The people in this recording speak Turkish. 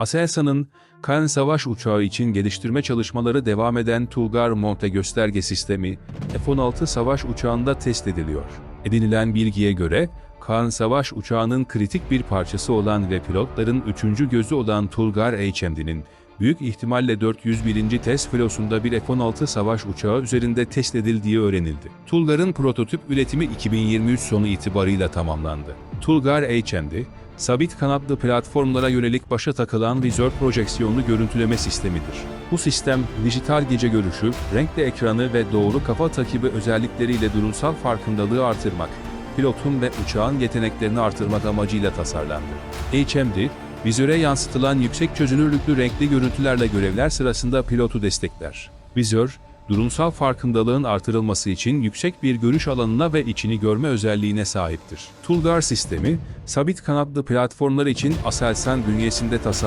Aselsan'ın Kan savaş uçağı için geliştirme çalışmaları devam eden Tulgar Monte gösterge sistemi F-16 savaş uçağında test ediliyor. Edinilen bilgiye göre Kan savaş uçağının kritik bir parçası olan ve pilotların üçüncü gözü olan Tulgar HMD'nin büyük ihtimalle 401. test filosunda bir F-16 savaş uçağı üzerinde test edildiği öğrenildi. Tulgar'ın prototip üretimi 2023 sonu itibarıyla tamamlandı. Tulgar HMD, sabit kanatlı platformlara yönelik başa takılan vizör projeksiyonlu görüntüleme sistemidir. Bu sistem, dijital gece görüşü, renkli ekranı ve doğru kafa takibi özellikleriyle durumsal farkındalığı artırmak, pilotun ve uçağın yeteneklerini artırmak amacıyla tasarlandı. HMD, vizöre yansıtılan yüksek çözünürlüklü renkli görüntülerle görevler sırasında pilotu destekler. Vizör, durumsal farkındalığın artırılması için yüksek bir görüş alanına ve içini görme özelliğine sahiptir. Tulgar sistemi, sabit kanatlı platformlar için Aselsan bünyesinde tasarlanmıştır.